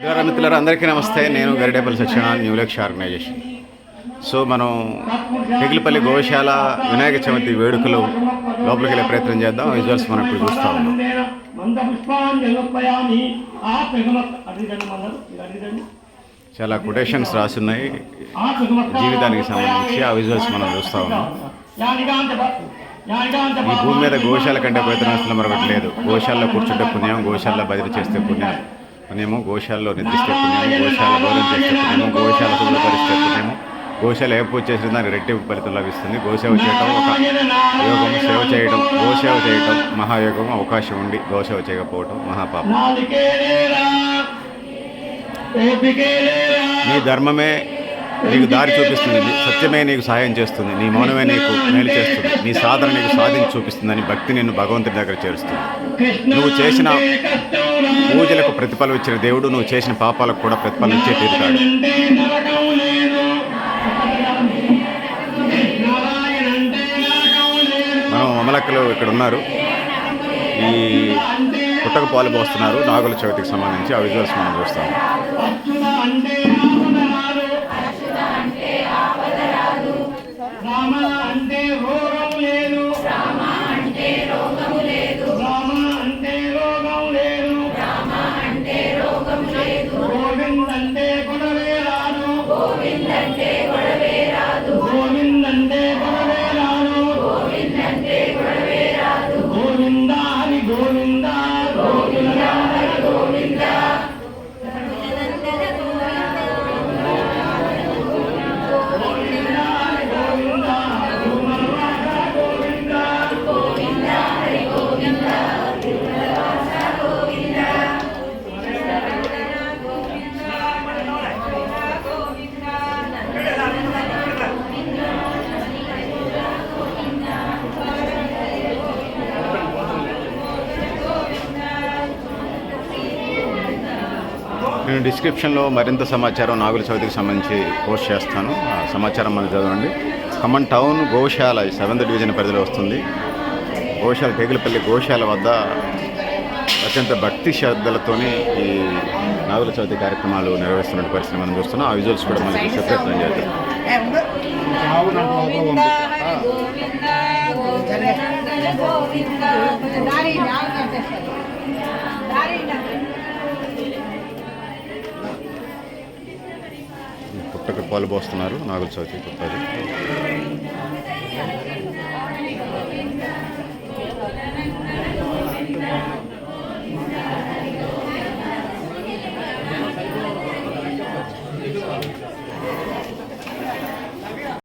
నమస్కారం మిత్రులారా అందరికీ నమస్తే. నేను Garidepalli Satyanarayana new Lakshya organisation so మనం టెగిలిపల్లి గోశాల వినాయక చవితి వేడుకలు లోపలికి వెళ్ళే ప్రయత్నం చేద్దాం. విజువల్స్ మనం ఇప్పుడు చూస్తూ ఉన్నాం. ఆ చాలా కొటేషన్స్ రాసున్నాయి. జీవితానికి సంబంధించి ఆ విజువల్స్ మనం చూస్తూ ఉన్నాం. ఈ భూమి మీద గోశాల కంటే ప్రయత్నం మరొకటి లేదు. గోశాలలో కూర్చుంటే పుణ్యం గోశాలలో బదిలీ చేస్తే పుణ్యం. మేము గోశాలలో నిద్రిస్తే గోశాల భోజనం చేస్తున్నాము గోశాల శుభ్రపరిస్తే పుణ్యము గోశాల ఏ పూజ చేసిన దానికి రెట్టింపు ఫలితం లభిస్తుంది. గోసేవ చేయటం ఒక యోగం సేవ చేయడం గోసేవ చేయటం మహాయోగం అవకాశం ఉండి గోసేవ చేయకపోవడం మహాపాపం. నీ ధర్మమే నీకు దారి చూపిస్తుంది సత్యమే నీకు సహాయం చేస్తుంది నీ మౌనమే నీకు మేలు చేస్తుంది నీ సాధన నీకు సాధించి చూపిస్తుందని భక్తి నిన్ను భగవంతుడి దగ్గర చేరుస్తుంది. నువ్వు చేసిన పూజలకు ప్రతిఫలం ఇచ్చిన దేవుడు నువ్వు చేసిన పాపాలకు కూడా ప్రతిఫలం ఇచ్చే తీరుతాడు. మనం అమలక్కలు ఇక్కడ ఉన్నారు. ఈ పుట్టక పాలు పోస్తున్నారు. నాగుల చవితికి సంబంధించి ఆ విజువల్స్ మనం చూస్తాం. అంటే గోవిందంటే నేను డిస్క్రిప్షన్లో మరింత సమాచారం నాగుల చవితికి సంబంధించి పోస్ట్ చేస్తాను. ఆ సమాచారం మనం చదవండి. ఖమ్మం టౌన్ గోశాల ఈ సెవెంత్ డివిజన్ పరిధిలో వస్తుంది. గోశాల టేగులపల్లి గోశాల వద్ద అత్యంత భక్తి శ్రద్ధలతోని ఈ నాగుల చవితి కార్యక్రమాలు నిర్వహిస్తున్న పరిస్థితి మనం చూస్తున్నాం. ఆ విజువల్స్ కూడా మనకి ప్రయత్నం చేద్దాం పుట్టక పాలు పోస్తున్నారు. నాగుల చవితి పుట్టది